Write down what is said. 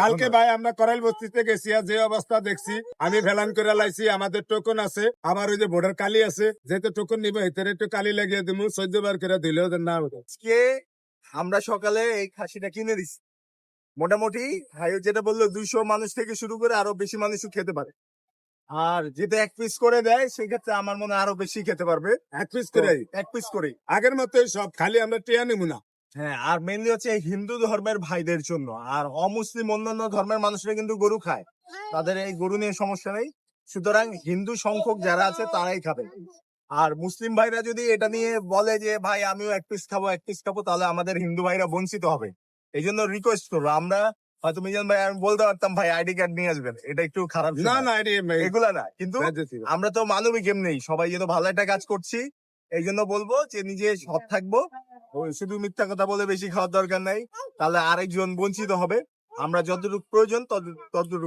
কালকে ভাই আমরা করাইল বস্তিতে গেছি আর যে অবস্থা দেখছি আমি ভেলান করে লাইছি আমাদের টোকন আছে আমার ওই যে ভোটার কালি আছে যেহেতু টোকন নিবে এতে একটু কালি লাগিয়ে দিব সহ্য বার করে দিলেও না আজকে আমরা সকালে এই খাসিটা কিনে দিছি। মোটামুটি ভাই যেটা বলল দুইশো মানুষ থেকে শুরু করে আরও বেশি মানুষও খেতে পারে। আর যেটা এক পিস করে দেয় সেক্ষেত্রে আমার মনে হয় আরও বেশি খেতে পারবে। এক পিস করে এক পিস করে আগের মতোই সব খালি আমরা টিয়া নিব না। হ্যাঁ আর মেনলি হচ্ছে এই হিন্দু ধর্মের ভাইদের জন্য। আর অমুসলিম অন্যান্য ধর্মের মানুষরা কিন্তু গরু খায়। তাদের এই গরু নিয়ে সমস্যা নেই। সুতরাং হিন্দু সংখ্যক যারা আছে তারাই খাবে। আর মুসলিম ভাইরা যদি এটা নিয়ে বলে যে ভাই আমিও এক পিস খাব এক পিস খাব তাহলে আমাদের হিন্দু ভাইরা বঞ্চিত হবে। এই জন্য রিকোয়েস্ট করব। আমরা হয়তো মিজান ভাই আমি বলতে পারতাম ভাই আইডি কার্ড নিয়ে আসবেন। এটা একটু খারাপ না না এগুলা না। কিন্তু আমরা তো মানবিক এমনি। সবাই যেহেতু ভালো একটা কাজ করছি এই জন্য বলব যে নিজে সৎ থাকব। শুধু মিথ্যা কথা বলে বেশি খাওয়ার দরকার নাই। তাহলে আরেকজন বঞ্চিত হবে। আমরা যতটুকু প্রয়োজন তত- ততটুকু